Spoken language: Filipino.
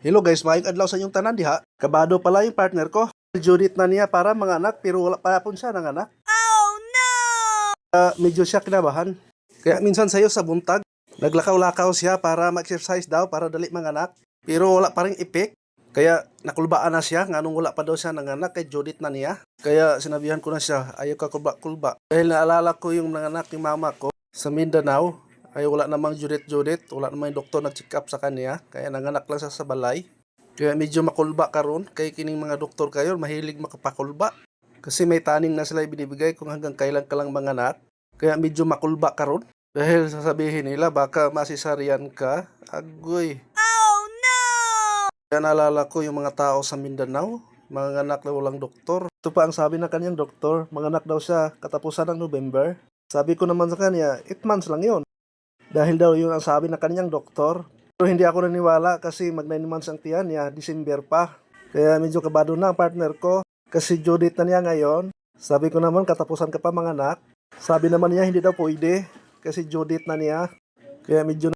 Hello guys, maayong adlaw sa inyong tanan diha. Kabado pala yung partner ko. Judith na niya para mga anak pero wala pa pun siya ng anak. Oh no! Ah, medyo siya kinabahan. Kaya minsan sayo sa buntag, naglakaw-lakaw siya para ma-exercise daw para dali mga anak. Pero wala pa rin epek. Kaya nakulbaan na siya, nga nung wala pa daw siya ng anak kay Judith na niya. Kaya sinabihan ko na siya, ayaw ka kulba-kulba. Dahil naalala ko yung mga anak ni mama ko sa Mindanao. Ay wala namang Judith, wala namang doktor nag-check up sa kanya. Kaya nanganak lang siya sa balay. Kaya medyo makulba karon kay kining mga doktor kayo mahilig makapakulba. Kasi may taning na sila binibigay kung hanggang kailan ka lang manganak. Kaya medyo makulba karon. Dahil sasabihin nila baka masisaryan ka. Agoy. Oh no! Kaya naalala ko yung mga tao sa Mindanao, mga anak na walang doktor. Ito pa ang sabi ng kanyang doktor, mga anak daw siya katapusan ng November. Sabi ko naman sa kanya, 8 months lang yon. Dahil daw yun ang sabi ng kanyang doktor. Pero hindi ako naniwala kasi mag 9 months ang tiyan niya, December pa. Kaya medyo kabado na ang partner ko. Kasi Judith na niya ngayon. Sabi ko naman, katapusan ka pa mga anak. Sabi naman niya, hindi daw pwede. Kasi Judith na niya. Kaya medyo